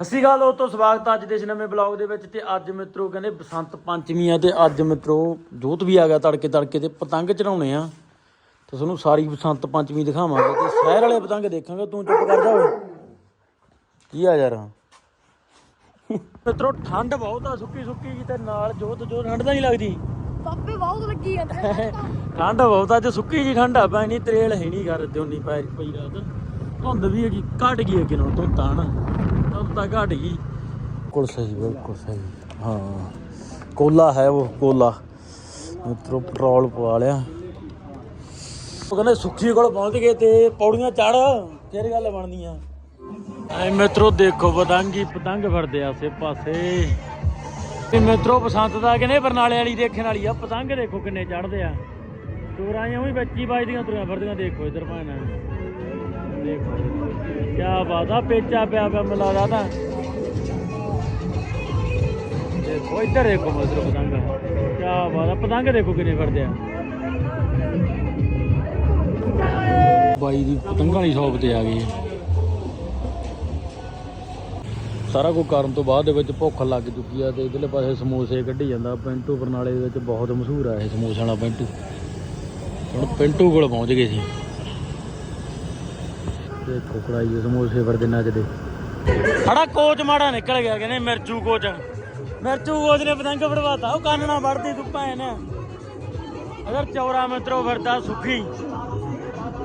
ਸਤਿ ਸ਼੍ਰੀ ਅਕਾਲ ਉਹ ਤੋਂ ਸਵਾਗਤ ਅੱਜ ਦੇ ਇਸ ਨਵੇਂ ਬਲੌਗ ਦੇ ਵਿੱਚ ਤੇ ਅੱਜ ਮਿੱਤਰੋ ਕਹਿੰਦੇ ਬਸੰਤ ਪੰਚਮੀ ਆ ਤੇ ਅੱਜ ਮਿੱਤਰੋ ਜੋਤ ਵੀ ਆ ਗਿਆ ਤੜਕੇ ਤੜਕੇ ਤੇ ਪਤੰਗ ਚੜਾਉਣੇ ਆ। ਤੇ ਤੁਹਾਨੂੰ ਸਾਰੀ ਬਸੰਤ ਪੰਚਮੀ ਦਿਖਾਵਾਂਗੇ ਤੇ ਸ਼ਹਿਰ ਵਾਲੇ ਪਤੰਗ ਦੇਖਾਂਗੇ ਤੂੰ ਚੁੱਪ ਕਰ ਜਾ ਓਏ। ਕੀ ਆ ਯਾਰ? ਮਿੱਤਰੋ ਠੰਡ ਬਹੁਤ ਆ ਸੁੱਕੀ ਸੁੱਕੀ ਜੀ ਤੇ ਨਾਲ ਜੋਤ ਜੋ ਠੰਡ ਤਾਂ ਨਹੀਂ ਲੱਗਦੀ। ਪਾਪੇ ਬਹੁਤ ਲੱਗੀ ਜਾਂਦੇ ਠੰਡ ਬਹੁਤ ਆ ਅੱਜ ਸੁੱਕੀ ਜੀ ਠੰਡ ਆ ਪੈਣੀ ਤਰੇਲ ਹੈ ਨਹੀਂ ਕਰ ਦਿਉਣੀ ਪੈ ਪਈ ਰਾਤ। ਧੁੰਦ ਵੀ ਹੈਗੀ ਘਟ ਗਈ ਅੱਗੇ ਨਾਲੋਂ ਧੁੰਦ ਤਾਂ ਨਾ। ਤਾਂ ਘਟ ਗਈ ਬਿਲਕੁਲ ਸਹੀ ਬਿਲਕੁਲ ਸਹੀ। ਹਾਂ, ਕੋਲਾ ਹੈ ਉਹ, ਕੋਲਾ। ਮਿੱਤਰੋ, ਪੈਟਰੋਲ ਪਵਾ ਲਿਆ। ਉਹ ਕਹਿੰਦੇ ਸੁੱਖੀ ਕੋਲ ਪਹੁੰਚ ਗਏ ਤੇ ਪੌੜੀਆਂ ਚੜ ਕਿਹੜੀ ਗੱਲ ਬਣਦੀ ਆ। ਐ ਮਿੱਤਰੋ, ਦੇਖੋ ਪਤੰਗੀ ਪਤੰਗ ਫੜਦੇ ਆਸੇ ਪਾਸੇ। ਤੇ ਮਿੱਤਰੋ ਪਸੰਦ ਦਾ ਕਹਿੰਦੇ ਬਰਨਾਲੇ ਵਾਲੀ ਦੇਖਣ ਵਾਲੀ ਆ। ਪਤੰਗ ਦੇਖੋ ਕਿੰਨੇ ਚੜਦੇ ਆ। ਟੂਰਾਂ ਜਿਉਂ ਹੀ ਬੱਚੀ ਵੱਜਦੀਆਂ, ਤੁਰੀਆਂ ਫਿਰਦੀਆਂ, ਦੇਖੋ ਇਧਰ ਭਾਣਾ ਦੇਖੋ ਕੀ ਬਾਤ ਆ, ਪੇਚਾ ਪਿਆ ਪਿਆ ਮਿਲਾਦਾ ਤਾਂ। ਦੇਖੋ, ਇੱਧਰ ਦੇਖੋ ਮਿੱਤਰੋ ਪਤੰਗ। ਕੀ ਬਾਤ ਆ, ਪਤੰਗ ਦੇਖੋ ਕਿੰਨੇ ਫਿਰਦੇ ਆ। ਬਾਈ ਦੀ ਪਤੰਗਾਂ ਵਾਲੀ ਸ਼ੌਪ ਤੇ ਆ ਗਏ ਸਾਰਾ ਕੁਝ ਕਰਨ ਤੋਂ ਬਾਅਦ ਦੇ ਵਿੱਚ ਭੁੱਖ ਲੱਗ ਚੁੱਕੀ ਆ ਤੇ ਇਧਰਲੇ ਪਾਸੇ ਸਮੋਸੇ ਕੱਢੀ ਜਾਂਦਾ। ਪਿੰਟੂ ਬਰਨਾਲੇ ਦੇ ਵਿੱਚ ਬਹੁਤ ਮਸ਼ਹੂਰ ਆ ਇਹ ਸਮੋਸੇ ਵਾਲਾ ਪਿੰਟੂ। ਹੁਣ ਪਿੰਟੂ ਕੋਲ ਪਹੁੰਚ ਗਏ ਸੀ। ਦੇਖੋ ਕੜਾਈ ਦੇ ਸਮੋਸੇ ਵਰਦੇ ਨੱਚਦੇ ਖੜਾ ਕੋਚ ਮਾੜਾ ਨਿਕਲ ਗਿਆ ਕਹਿੰਦੇ ਮਿਰਚੂ ਕੋਚ। ਮਿਰਚੂ ਕੋਚ ਨੇ ਪਤੰਗ ਫੜਵਾਤਾ ਉਹ ਕੰਨ ਨਾ ਵੜਦੀ ਤੂੰ ਭੈਣ ਅਗਰ ਚੌਰਾ ਮਿੱਤਰੋ ਫਿਰਦਾ ਸੁਖੀ।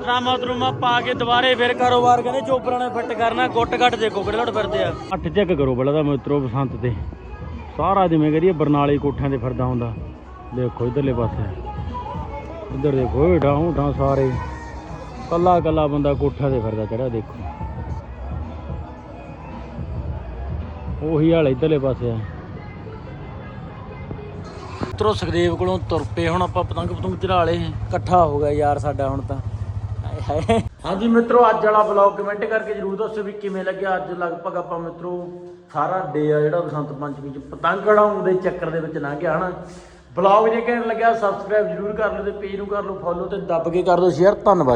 ਰਾਮਾ ਤਰੁਮਾ ਪਾ ਕੇ ਦੁਬਾਰੇ ਫਿਰ ਕਾਰੋਬਾਰ ਕਹਿੰਦੇ ਚੋਪਰਾਂ ਨੇ ਫਿੱਟ ਕਰਨਾ ਗੁੱਟ ਘੱਟ ਦੇਖੋ ਕਿਹੜੇ ਲੜ ਫਿਰਦੇ ਆ। ਅੱਠ ਚੈੱਕ ਕਰੋ ਪਹਿਲਾਂ ਤਾਂ ਮਿੱਤਰੋ ਬਸੰਤ ਤੇ। ਸਾਰਾ ਜਿਵੇਂ ਕਰੀਏ ਬਰਨਾਲੇ ਕੋਠਿਆਂ ਤੇ ਫਿਰਦਾ ਹੁੰਦਾ। ਦੇਖੋ ਇਧਰਲੇ ਪਾਸੇ। ਇੱਧਰ ਦੇਖੋ ਹੇਠਾਂ ਹੂਠਾਂ ਸਾਰੇ। ਕੱਲਾ ਕੱਲਾ ਬੰਦਾ ਕੋਠਾ ਤੇ ਫਿਰਦਾ ਚੜਿਆ, ਦੇਖੋ। ਉਹੀ ਹਾਲ ਇਧਰਲੇ ਪਾਸੇ ਆ। ਮਿੱਤਰੋ, ਸੁਖਦੇਵ ਕੋਲੋਂ ਤੁਰ ਪਏ, ਹੁਣ ਆਪਾਂ ਪਤੰਗ ਪਤੰਗ ਚੜਾ ਲਏ ਇਕੱਠਾ ਹੋ ਗਿਆ ਯਾਰ ਸਾਡਾ ਹੁਣ ਤਾਂ। ਹਾਂਜੀ ਮਿੱਤਰੋ, ਅੱਜ ਵਾਲਾ ਵਲੌਗ ਕਮੈਂਟ ਕਰਕੇ ਜਰੂਰ ਦੱਸੋ ਵੀ ਕਿਵੇਂ ਲੱਗਿਆ। ਅੱਜ ਲਗਭਗ ਆਪਾਂ ਮਿੱਤਰੋ, ਸਾਰਾ ਡੇ ਆ ਜਿਹੜਾ ਬਸੰਤ ਪੰਚਮੀ ਚ ਪਤੰਗ ਉਡਾਉਣ ਦੇ ਚੱਕਰ ਦੇ ਵਿੱਚ ਲੰਘ ਗਿਆ, ਹਨਾ। ਵਲੌਗ ਜੇ ਕਹਿਣ ਲੱਗਿਆ ਸਬਸਕ੍ਰਾਈਬ ਜਰੂਰ ਕਰ ਲਓ ਤੇ ਪੇਜ ਨੂੰ ਕਰ ਲਓ ਫੋਲੋ ਤੇ ਦੱਬ ਕੇ ਕਰ ਦਿਓ ਸ਼ੇਅਰ ਧੰਨਵਾਦ।